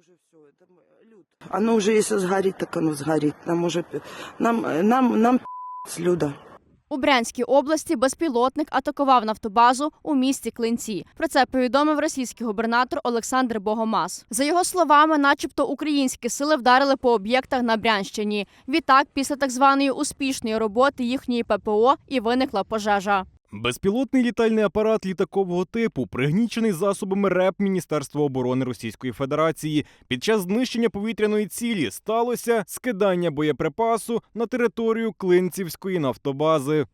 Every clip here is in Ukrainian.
уже все, это м- люд. Оно уже, если сгорит, так оно сгорит. Нам уже, нам, э, нам, нам пи***ц, Люда. У Брянській області безпілотник атакував нафтобазу у місті Клинці. Про це повідомив російський губернатор Олександр Богомаз. За його словами, начебто українські сили вдарили по об'єктах на Брянщині. Відтак, після так званої успішної роботи їхньої ППО і виникла пожежа. Безпілотний літальний апарат літакового типу, пригнічений засобами РЕП Міністерства оборони Російської Федерації. Під час знищення повітряної цілі сталося скидання боєприпасу на територію Клинцівської нафтобази.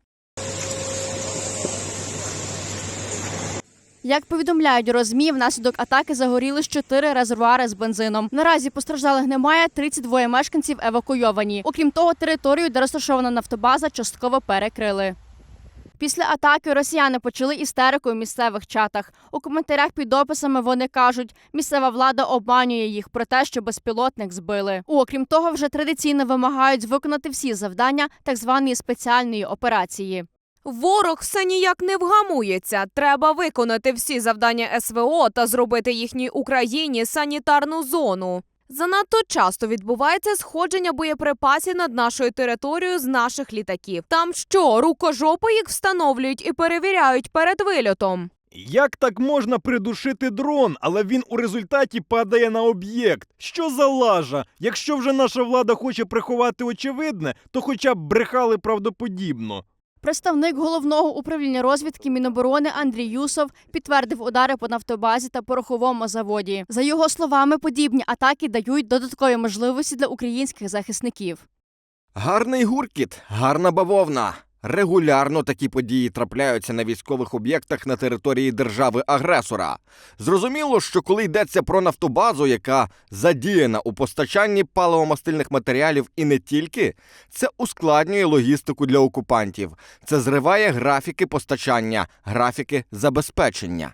Як повідомляють розмі, внаслідок атаки загорілись чотири резервуари з бензином. Наразі постраждалих немає. 32 мешканців евакуйовані. Окрім того, територію, де розташована нафтобаза, частково перекрили. Після атаки росіяни почали істерику у місцевих чатах. У коментарях під дописами вони кажуть, місцева влада обманює їх про те, що безпілотник збили. Окрім того, вже традиційно вимагають виконати всі завдання так званої спеціальної операції. Ворог все ніяк не вгамується. Треба виконати всі завдання СВО та зробити їхній Україні санітарну зону. Занадто часто відбувається сходження боєприпасів над нашою територією з наших літаків. Там що, рукожопи їх встановлюють і перевіряють перед вильотом. Як так можна придушити дрон, але він у результаті падає на об'єкт? Що за лажа? Якщо вже наша влада хоче приховати очевидне, то хоча б брехали правдоподібно. Представник головного управління розвідки Міноборони Андрій Юсов підтвердив удари по нафтобазі та пороховому заводі. За його словами, подібні атаки дають додаткові можливості для українських захисників. Гарний гуркіт, гарна бавовна. Регулярно такі події трапляються на військових об'єктах на території держави-агресора. Зрозуміло, що коли йдеться про нафтобазу, яка задіяна у постачанні паливомастильних матеріалів і не тільки, це ускладнює логістику для окупантів. Це зриває графіки постачання, графіки забезпечення.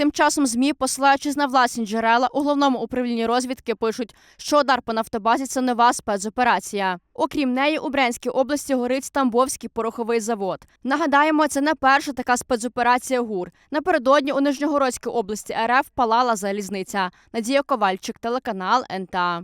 Тим часом ЗМІ, посилаючись на власні джерела, у головному управлінні розвідки пишуть, що удар по нафтобазі це нова спецоперація. Окрім неї, у Брянській області горить Тамбовський пороховий завод. Нагадаємо, це не перша така спецоперація ГУР. Напередодні у Нижньогородській області РФ палала залізниця. Надія Ковальчик, телеканал НТА.